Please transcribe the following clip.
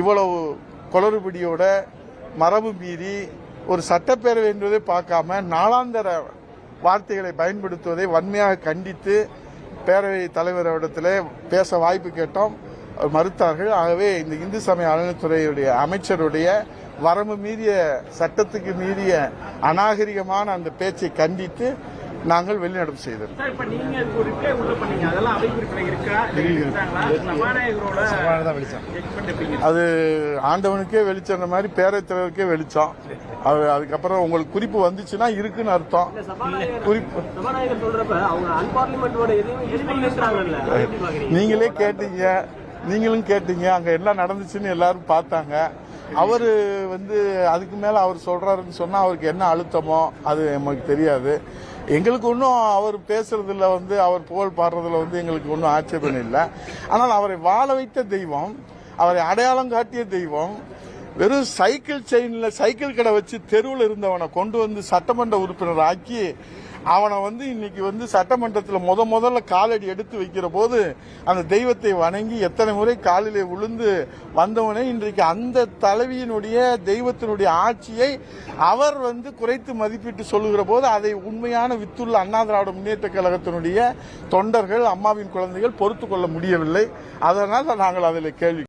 இவ்வளவு குளறுபடியோட மரபு மீறி ஒரு சட்டப்பேரவை என்பதை பார்க்காம நாளாந்தர வார்த்தைகளை பயன்படுத்துவதை வன்மையாக கண்டித்து பேரவை தலைவரிடத்தில் பேச வாய்ப்பு கேட்டோம். மறுத்தார்கள். ஆகவே இந்த இந்து சமய அறநிலைத்துறையுடைய அமைச்சருடைய வரம்பு மீறிய சட்டத்துக்கு மீறிய அநாகரிகமான அந்த பேச்சை கண்டித்து நாங்கள் வெளிநடப்பு செய்தோம் அது ஆண்டவனுக்கே வெளிச்சம் மாதிரி பேரவைத் தலைவருக்கே வெளிச்சம். அது அதுக்கப்புறம் உங்களுக்கு குறிப்பு வந்துச்சுன்னா இருக்குன்னு அர்த்தம். குறிப்பு. நீங்களே கேட்டீங்க. நீங்களும் கேட்டீங்க. அங்க என்ன நடந்துச்சுன்னு எல்லாரும் பார்த்தாங்க. அவரு வந்து அதுக்கு மேல அவர் சொல்றாருன்னு சொன்னா அவருக்கு என்ன அழுத்தமோ அது நமக்கு தெரியாது. எங்களுக்கு ஒன்றும் அவர் பேசுறதுல வந்து அவர் புகழ் பாடுறதுல வந்து எங்களுக்கு ஒன்றும் ஆட்சேபம் இல்லை. ஆனால் அவரை வாழ வைத்த தெய்வம் அவரை அடையாளம் காட்டிய தெய்வம் வெறும் சைக்கிள் செயினில் சைக்கிள் கடை வச்சு தெருவில் இருந்தவனை கொண்டு வந்து சட்டமன்ற உறுப்பினர் ஆக்கி அவனை வந்து இன்னைக்கு வந்து சட்டமன்றத்தில் முத முதல்ல காலடி எடுத்து வைக்கிற போது அந்த தெய்வத்தை வணங்கி எத்தனை முறை காலிலே விழுந்து வந்தவனே இன்றைக்கு அந்த தலைவியினுடைய தெய்வத்தினுடைய ஆட்சியை அவர் வந்து குறைத்து மதிப்பிட்டு சொல்லுகிற போது அதை உண்மையான வித்துள்ள அண்ணா திராவிட முன்னேற்ற கழகத்தினுடைய தொண்டர்கள் அம்மாவின் குழந்தைகள் பொறுத்து கொள்ள முடியவில்லை. அதனால் நாங்கள் அதில் கேள்வி